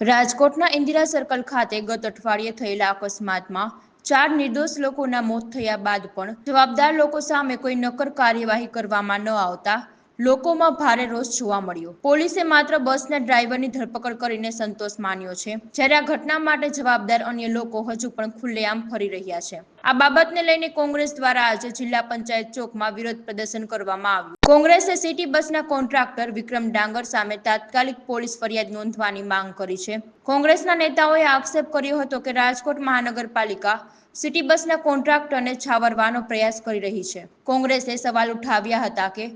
રાજકોટના ઇન્દિરા સર્કલ ખાતે ગત અઠવાડિયે થયેલા અકસ્માતમાં ચાર નિર્દોષ લોકોના મોત થયા બાદ પણ જવાબદાર લોકો સામે કોઈ નક્કર કાર્યવાહી કરવામાં ન આવતા લોકોમાં ભારે રોષ જોવા મળ્યો. પોલીસે માત્ર બસના ડ્રાઈવરની ધરપકડ કરીને સંતોષ માન્યો છે. જ્યારે આ ઘટના માટે જવાબદાર અન્ય લોકો હજુ પણ ખુલ્લેઆમ ફરી રહ્યા છે. આ બાબતને લઈને કોંગ્રેસ દ્વારા આજે જિલ્લા પંચાયત ચોકમાં વિરોધ પ્રદર્શન કરવામાં આવ્યું. કોંગ્રેસે સિટી બસના કોન્ટ્રાક્ટર વિક્રમ ડાંગર સામે તાત્કાલિક પોલીસ ફરિયાદ નોંધવાની માંગ કરી છે. કોંગ્રેસના નેતાઓએ આક્ષેપ કર્યો હતો કે રાજકોટ મહાનગરપાલિકા સિટી બસના કોન્ટ્રાક્ટરને છાવરવાનો પ્રયાસ કરી રહી છે. કોંગ્રેસે સવાલ ઉઠાવ્યા હતા કે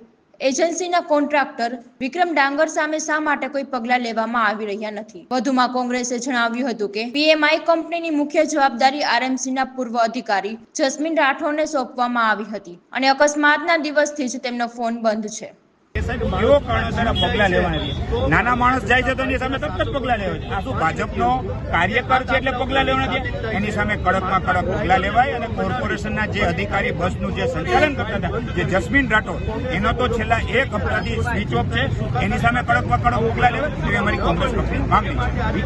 એજન્સીના કોન્ટ્રાક્ટર વિક્રમ ડાંગર સામે શા માટે કોઈ પગલાં લેવામાં આવી રહ્યા નથી? વધુમાં કોંગ્રેસે જણાવ્યું હતું કે, પીએમઆઈ કંપનીની મુખ્ય જવાબદારી આરએમસીના પૂર્વ અધિકારી જસ્મીન રાઠોડને સોંપવામાં આવી હતી અને અકસ્માતના દિવસથી જ તેમનો ફોન બંધ છે. કેવો કારણોસર પગલા લેવાના નાના માણસ જાય છે તો એની સામે તરત જ પગલા લેવા છે. આ શું ભાજપનો કાર્યકર છે એટલે પગલા લેવાના છે? એની સામે કડકમાં કડક પગલા લેવાય અને કોર્પોરેશનના જે અધિકારી બસનું જે સંચાલન કરતા હતા જે જસ્મીન રાઠોડ એનો તો છેલ્લા એક હપ્તાથી સ્વિચ ઓફ છે. એની સામે કડકમાં કડક પગલા લેવાય. એવી અમારી કોંગ્રેસ પક્ષની માંગણી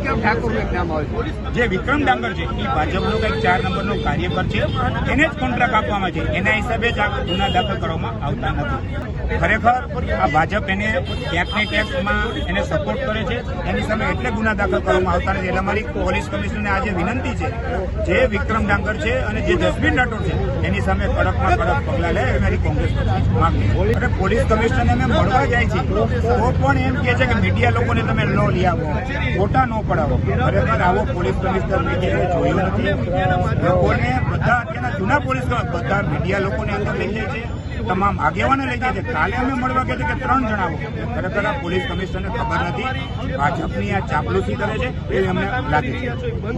છે. જે વિક્રમ ડાંગર છે એ ભાજપનો કંઈક ચાર નંબરનો કાર્યકર છે. એને જ કોન્ટ્રાક્ટ આપવામાં છે. એના હિસાબે જ આ ગુના દાખલ કરવામાં આવતા નથી. ખરેખર આ ભાજપ એને ક્યાંક ને એને સપોર્ટ કરે છે. એની સામે એટલે ગુના દાખલ કરવામાં આવતા નથી. એટલે અમારી પોલીસ કમિશનરને આજે વિનંતી છે, જે વિક્રમ ડાંગર છે અને જે જસ્મીન રાઠોડ છે, એની સામે કડકમાં કડક પગલાં લે એ મારી કોંગ્રેસ માંગણી અને પોલીસ કમિશનરને અમે મળવા જાય છે તો પણ એમ કહે છે કે મીડિયા લોકોને તમે લો લઈ આવો, ખોટા ન પડાવો. ખરેખર આવો પોલીસ કમિશનર મેં ક્યારેય જોયો નથી. લોકોને બધા અત્યારના જૂના પોલીસ બધા મીડિયા લોકોને અંદર લઈ જાય છે. તમામ આગેવાનો લઈ જાય છે. કાલે અમે મળવા ગયા કે ત્રણ જણાવો ખરેખર પોલીસ કમિશનરને ખબર નથી. ભાજપની આ ચાપલુસી કરે છે. એ અમને લાગે છે.